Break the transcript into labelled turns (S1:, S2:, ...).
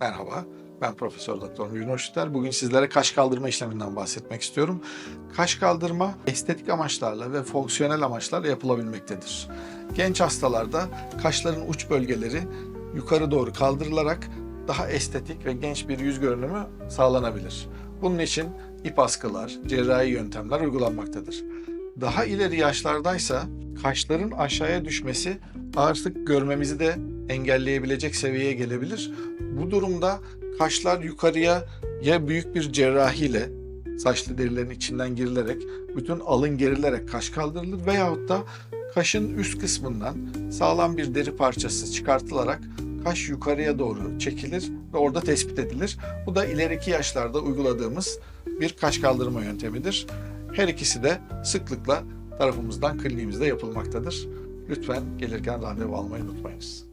S1: Merhaba, ben Profesör Doktor Mübin Hoşüter. Bugün sizlere kaş kaldırma işleminden bahsetmek istiyorum. Kaş kaldırma estetik amaçlarla ve fonksiyonel amaçlarla yapılabilmektedir. Genç hastalarda kaşların uç bölgeleri yukarı doğru kaldırılarak daha estetik ve genç bir yüz görünümü sağlanabilir. Bunun için ip askılar, cerrahi yöntemler uygulanmaktadır. Daha ileri yaşlardaysa kaşların aşağıya düşmesi artık görmemizi de engelleyebilecek seviyeye gelebilir. Bu durumda kaşlar yukarıya ya büyük bir cerrahiyle saçlı derilerin içinden girilerek bütün alın gerilerek kaş kaldırılır veyahut da kaşın üst kısmından sağlam bir deri parçası çıkartılarak kaş yukarıya doğru çekilir ve orada tespit edilir. Bu da ileriki yaşlarda uyguladığımız bir kaş kaldırma yöntemidir. Her ikisi de sıklıkla tarafımızdan kliniğimizde yapılmaktadır. Lütfen gelirken randevu almayı unutmayınız.